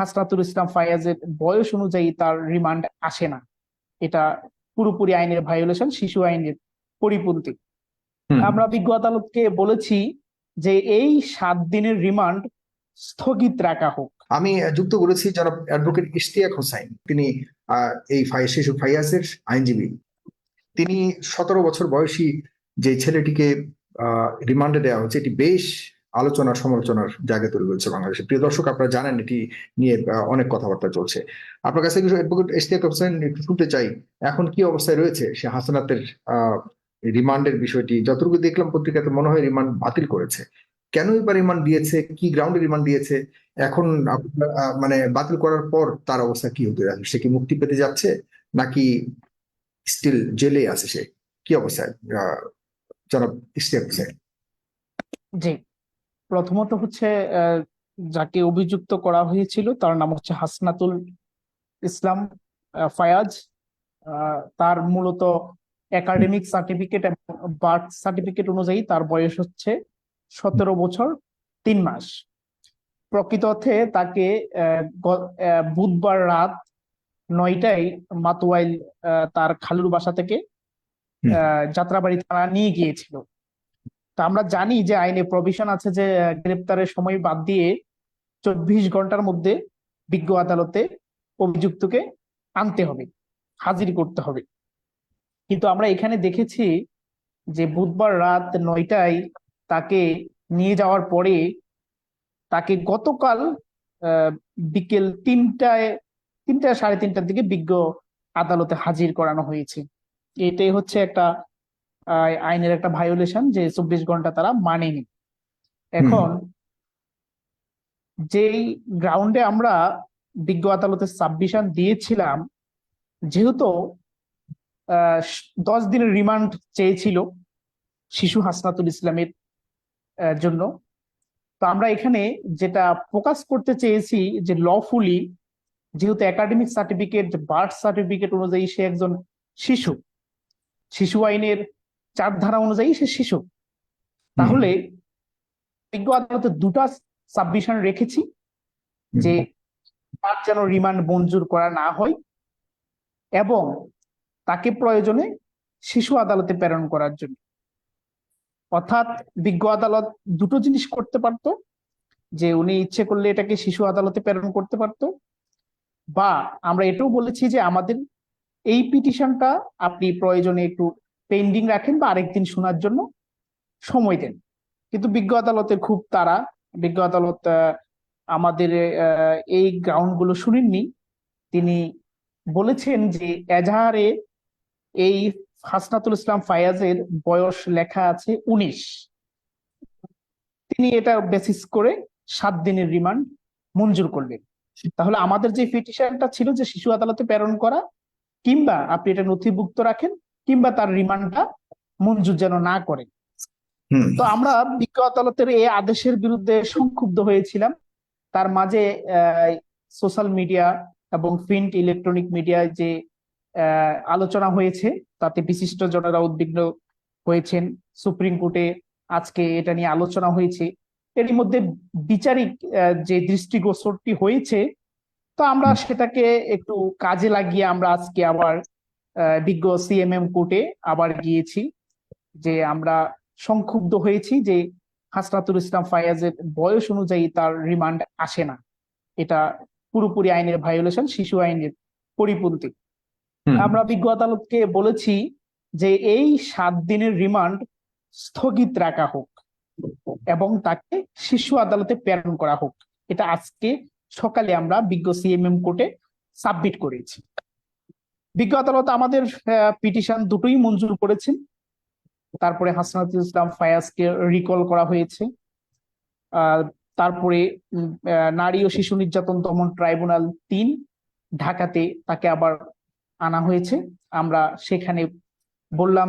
হাসনাতুল ইসলাম ফায়াজের বয়স অনুযায়ী তার রিমান্ড আসে না। এটা পুরোপুরি আইনের ভায়োলেশন শিশু আইনের পরিপন্থী। আমরা বিজ্ঞ আদালতকে বলেছি যে এই সাত দিনের রিমান্ড স্থগিত রাখা হোক। আমি যুক্ত করেছি যারা অ্যাডভোকেট ইশতিয়াক হোসাইন। তিনি এই শিশু ফাইয়াসের আইনজীবী। তিনি সতেরো বছর বয়সী যে ছেলেটিকে রিমান্ডে দেওয়া হচ্ছে এটি বেশ আলোচনার সমালোচনার জায়গা তৈরি হয়েছে বাংলাদেশে। প্রিয় দর্শক, আপনারা জানেন এটি নিয়ে অনেক কথাবার্তা চলছে। আপনার কাছে অ্যাডভোকেট ইশতিয়াক হোসেন একটু শুনতে চাই, এখন কি অবস্থায় রয়েছে? সে হাসানাতের রিমান্ডের বিষয়টি। যতটুকু দেখলাম পত্রিকাতে মনে হয় রিমান্ড বাতিল করেছে। কেনই বা রিমান্ড দিয়েছে? কি গ্রাউন্ডে রিমান্ড দিয়েছে? এখন মানে বাতিল করার পর তার অবস্থা কি হতে যাচ্ছে? সে কি মুক্তি পেতে যাচ্ছে? নাকি স্টিল জেলে আছে সে? কি অবস্থায় জনাব ইশতিয়াক হোসেন? জি। প্রথমত হচ্ছে যাকে অভিযুক্ত করা হয়েছিল তার নাম হচ্ছে হাসনাতুল ইসলাম ফায়াজ। তার মূলত একাডেমিক সার্টিফিকেট এবং বার্থ সার্টিফিকেট অনুযায়ী তার বয়স হচ্ছে সতেরো বছর তিন মাস। প্রকৃত অর্থে তাকে বুধবার রাত নয়টায় মাতুয়াইল আহ, তার খালুর বাসা থেকে আহ, যাত্রাবাড়ি থানা নিয়ে গিয়েছিল। তা আমরা জানি যে আইনে প্রভিশন আছে যে গ্রেপ্তারের সময় বাদ দিয়ে চব্বিশ ঘণ্টার মধ্যে বিজ্ঞ আদালতে অভিযুক্তকে আনতে হবে, হাজির করতে হবে। কিন্তু আমরা এখানে দেখেছি যে বুধবার রাত নয়টায় তাকে নিয়ে যাওয়ার পরে তাকে গতকাল বিকেল তিনটায়, তিনটা সাড়ে তিনটার দিকে বিজ্ঞ আদালতে হাজির করানো হয়েছে। এটাই হচ্ছে একটা আইনের একটা ভায়োলেশন যে চব্বিশ ঘণ্টা তারা মানেনি। এখন যেই গ্রাউন্ডে আমরা বিজ্ঞ আদালতে সাবমিশন দিয়েছিলাম যেহেতু দশ দিনের রিমান্ড চেয়েছিল শিশু হাসনাতুল ইসলামের জন্য। তো আমরা এখানে যেটা ফোকাস করতে চেয়েছি যে লফুলি যেহেতু একাডেমিক সার্টিফিকেট বার্থ সার্টিফিকেট অনুযায়ী সে একজন শিশু শিশু আইনের চার ধারা অনুযায়ী সে শিশু। তাহলে বিজ্ঞ আদালতে দুটা সাবমিশন রেখেছি যে তার যেন রিমান্ড মঞ্জুর করা না হয় এবং তাকে প্রয়োজনে শিশু আদালতে প্রেরণ করার জন্য। অর্থাৎ বিজ্ঞ আদালত দুটো জিনিস করতে পারত যে উনি ইচ্ছে করলে এটাকে শিশু আদালতে প্রেরণ করতে পারত বা আমরা এটাও বলেছি যে আমাদের এই পিটিশনটা আপনি প্রয়োজনে একটু পেন্ডিং রাখেন বা আরেকদিন শোনার জন্য সময় দেন। কিন্তু বিজ্ঞ আদালতে খুব তারা বিজ্ঞ আদালত আমাদের এই গ্রাউন্ডগুলো শুনেননি। তিনি বলেছেন যে এজাহারে এই হাসনাতুল ইসলাম ফায়াজের বয়স লেখা আছে উনিশ। তিনি এটা বেসিস করে সাত দিনের রিমান্ড মঞ্জুর করলেন তাহলে আমাদের যে পিটিশনটা ছিল যে শিশু আদালতে প্রেরণ করা, কিংবা আপনি এটা নথিভুক্ত রাখেন কিংবা তার রিমান্ডটা মঞ্জুর যেন না করে। তো আমরা বিজ্ঞ আদালতের এই আদেশের বিরুদ্ধে সংক্ষুব্ধ হয়েছিলাম। তার মাঝে সোশ্যাল মিডিয়া এবং প্রিন্ট ইলেকট্রনিক মিডিয়ায় যে আলোচনা হয়েছে তাতে বিশিষ্ট জনেরা উদ্বিগ্ন হয়েছেন। সুপ্রিম কোর্টে আজকে এটা নিয়ে আলোচনা হয়েছে। এরই মধ্যে বিচারিক যে দৃষ্টিগোচরটি হয়েছে তো আমরা সেটাকে একটু কাজে লাগিয়ে আমরা আজকে আবার বিজ্ঞ সিএমএম কোর্টে আবার গিয়েছি যে আমরা সংক্ষুব্ধ হয়েছি যে হাসনাতুল ইসলাম ফায়াজের বয়স অনুযায়ী তার রিমান্ড আসে না। এটা পুরোপুরি আইনের ভায়োলেশন শিশু আইনের পরিপন্থী। আমরা বিজ্ঞ আদালতকে বলেছি যে এই সাত দিনের রিমান্ড স্থগিত রাখা হোক এবং তাকে শিশু আদালতে প্রেরণ করা হোক। এটা আজকে সকালে আমরা বিজ্ঞ সিএমএম কোর্টে সাবমিট করেছি। বিজ্ঞ আদালত আমাদের পিটিশন দুটোই মঞ্জুর করেছেন। তারপরে হাসনাতুল ইসলাম ফায়াজকে রিকল করা হয়েছে। তারপরে নারী ও শিশু নির্যাতন দমন ট্রাইব্যুনাল তিন ঢাকাতে তাকে আবার আনা হয়েছে। আমরা সেখানে বললাম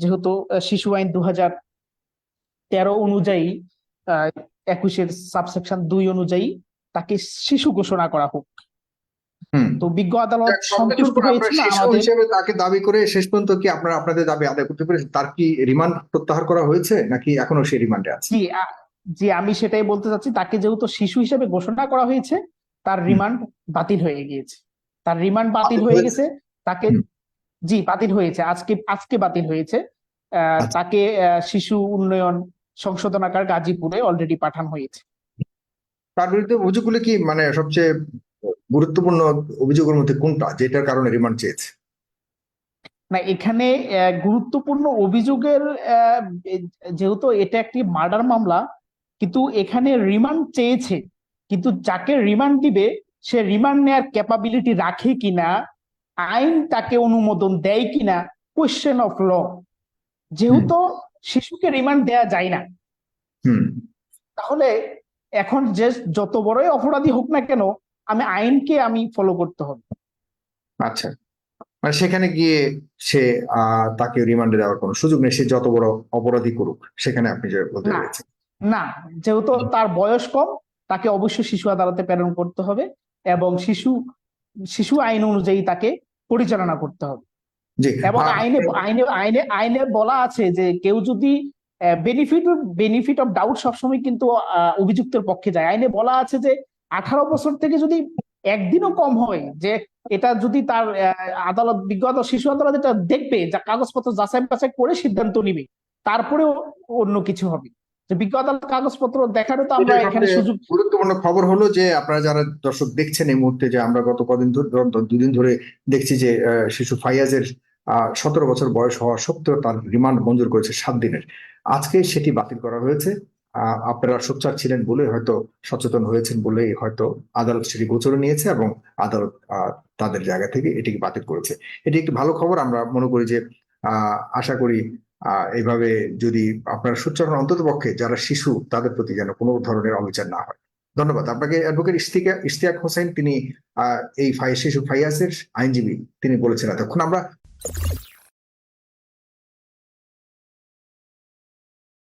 যেহেতু শিশু আইন দু হাজার তেরো অনুযায়ী একুশের সাবসেকশন দুই অনুযায়ী তাকে শিশু ঘোষণা করা হোক। তো বিজ্ঞ আদালত সন্তুষ্ট আপনারা হয়েছিল আমাদের? হিসেবে তাকে দাবি করে শেষ পর্যন্ত কি আপনারা আপনাদের দাবি আদায় করতে পেরেছেন? তার কি রিমান্ড প্রত্যাহার করা হয়েছে নাকি এখনও সে রিমান্ডে আছে? জি জি আমি সেটাই বলতে চাচ্ছি তাকে যেহেতু শিশু হিসেবে ঘোষণা করা হয়েছে তার রিমান্ড বাতিল হয়ে গিয়েছে। তার রিমান্ড বাতিল হয়ে গেছে তাকে জি বাতিল হয়েছে আজকে আজকে বাতিল হয়েছে। আচ্ছা। তাকে শিশু উন্নয়ন সংশোধনাগার গাজীপুরে অলরেডি পাঠানো হয়েছে। তার বিরুদ্ধে অভিযোগগুলো কি মানে সবচেয়ে গুরুত্বপূর্ণ অভিযোগের মধ্যে কোনটা যেটার কারণে রিমান্ড চেয়েছে? না এখানে গুরুত্বপূর্ণ অভিযোগের যেহেতু এটা একটি মার্ডার মামলা কিন্তু এখানে রিমান্ড চেয়েছে কিন্তু যাকে রিমান্ড দিবে সে রিমান্ড নেয়ার ক্যাপাবিলিটি রাখে কিনা আইন তাকে অনুমোদন দেয় কিনা কোয়েশ্চেন অফ ল যেহেতু শিশুকে রিমান্ড দেয়া যায় না। হুম। তাহলে এখন যে যত বড়ই অপরাধী হোক না কেন আমি আইনকে আমি ফলো করতে হবে। আচ্ছা। মানে সেখানে গিয়ে সে তাকে রিমান্ডে দেওয়ার কোনো সুযোগ নেই সে যত বড় অপরাধী করুক সেখানে আপনি যে বলতে না। না যেহেতু তার বয়স কম তাকে অবশ্যই শিশু আদালতে প্রেরণ করতে হবে এবং শিশু শিশু আইন অনুযায়ী তাকে পরিচালনা করতে হবে। এবং আইনে আইনে আইনে আইনে বলা আছে যে কেউ যদি বেনিফিট বেনিফিট অফ ডাউট সবসময় কিন্তু অভিযুক্তের পক্ষে যায়। আইনে বলা আছে যে আঠারো বছর থেকে যদি একদিনও কম হয় যে এটা যদি তার আদালত বিজ্ঞত শিশু আদালত এটা দেখবে যা কাগজপত্র যাচাই বাছাই করে সিদ্ধান্ত নিবে তারপরেও অন্য কিছু হবে। যে বিজ্ঞ আদালত কাগজপত্র দেখারও তো আমরা এখানে সুযোগ গুরুত্বপূর্ণ খবর হলো যে আপনারা যারা দর্শক দেখছেন এই মুহূর্তে যে আমরা গত কদিন ধরে দুদিন ধরে দেখছি যে শিশু ফাইয়াজের সতেরো বছর বয়স হওয়া সত্ত্বেও তার রিমান্ড মঞ্জুর করেছে সাত দিনের। আজকে সেটি বাতিল করা হয়েছে। আপনারা সোচ্চার ছিলেন বলে হয়তো সচেতন হয়েছেন বলেই হয়তো আদালত সেটি গোচরে নিয়েছে এবং আদালত তাদের জায়গা থেকে এটিকে বাতিল করেছে। এটি একটি ভালো খবর। আমরা মনে করি যে আশা করি এইভাবে যদি আপনারা সোচ্চার অন্তত পক্ষে যারা শিশু, তাদের প্রতি যেন কোনো ধরনের অবিচার না হয়। ধন্যবাদ। আপনাকে অ্যাডভোকেট ইশতিয়াক ইশতিয়াক হোসেন, তিনি এই ফাই, শিশু ফাইয়াসের আইনজীবী, তিনি বলেছেন এতক্ষণ। আমরা